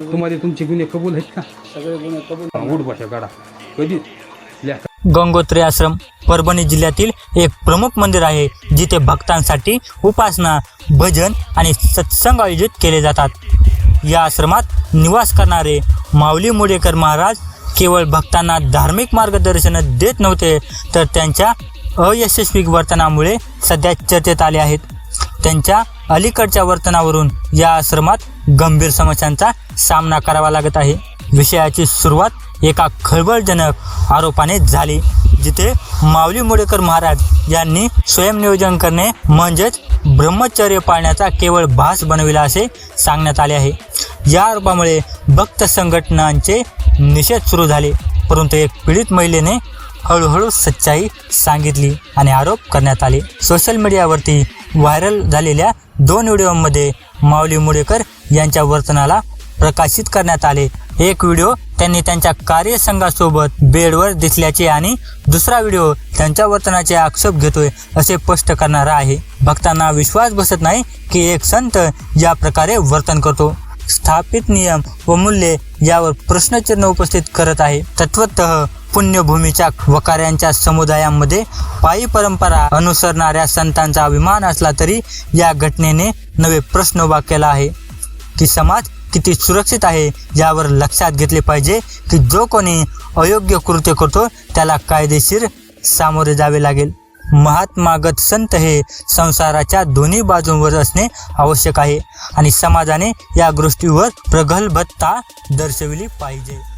तुम्हाला तुमचे गुन्हे कबूल आहेत का? सगळे गुन्हे कबूल उठ भाषा काढा. कधी? गंगोत्री आश्रम परभणी जिल्ह्यातील एक प्रमुख मंदिर आहे जिथे भक्तांसाठी उपासना भजन आणि सत्संग आयोजित केले जातात. या आश्रमात निवास करणारे माऊली मुडेकर महाराज केवळ भक्तांना धार्मिक मार्गदर्शन देत नव्हते तर त्यांच्या अयशस्वी वर्तनामुळे सध्या चर्चेत आले आहेत. त्यांच्या अलीकडच्या वर्तनावरून या आश्रमात गंभीर समस्यांचा सामना करावा लागत आहे. विषयाची सुरुवात एका खळबळजनक आरोपाने झाली जिथे माऊली मुडेकर महाराज यांनी स्वयंनियोजन करणे म्हणजेच ब्रह्मचर्य पाळण्याचा केवळ भास बनविला असे सांगण्यात आले आहे. या आरोपामुळे भक्त संघटनांचे निषेध सुरू झाले परंतु एक पीडित महिलेने हळूहळू सच्चाई सांगितली आणि आरोप करण्यात आले. सोशल मीडियावरती व्हायरल झालेल्या दोन व्हिडिओमध्ये माऊली मुडेकर यांच्या वर्तनाला प्रकाशित करण्यात आले. एक व्हिडिओ त्यांनी त्यांच्या कार्यसंघासोबत बेडवर दिसल्याचे आणि दुसरा व्हिडिओ त्यांच्या वर्तनाचे आक्षेप घेतोय असे स्पष्ट करणारा आहे. भक्तांना विश्वास बसत नाही की एक संत या प्रकारे वर्तन करतो. स्थापित नियम व मूल्ये यावर प्रश्नचिन्ह उपस्थित करत आहे. तत्वत पुण्यभूमीच्या वकाऱ्यांच्या समुदायामध्ये पायी परंपरा अनुसरणाऱ्या संतांचा अभिमान असला तरी या घटनेने नवे प्रश्न उभा केला आहे. की समाज किती सुरक्षित आहे यावर लक्षात घेतले पाहिजे की जो कोणी अयोग्य कृत्य करतो त्याला कायदेशीर सामोरे जावे लागेल. महात्मागत संत हे संसाराच्या दोन्ही बाजूंवर असणे आवश्यक आहे आणि समाजाने या गोष्टीवर प्रगल्भता दर्शविली पाहिजे.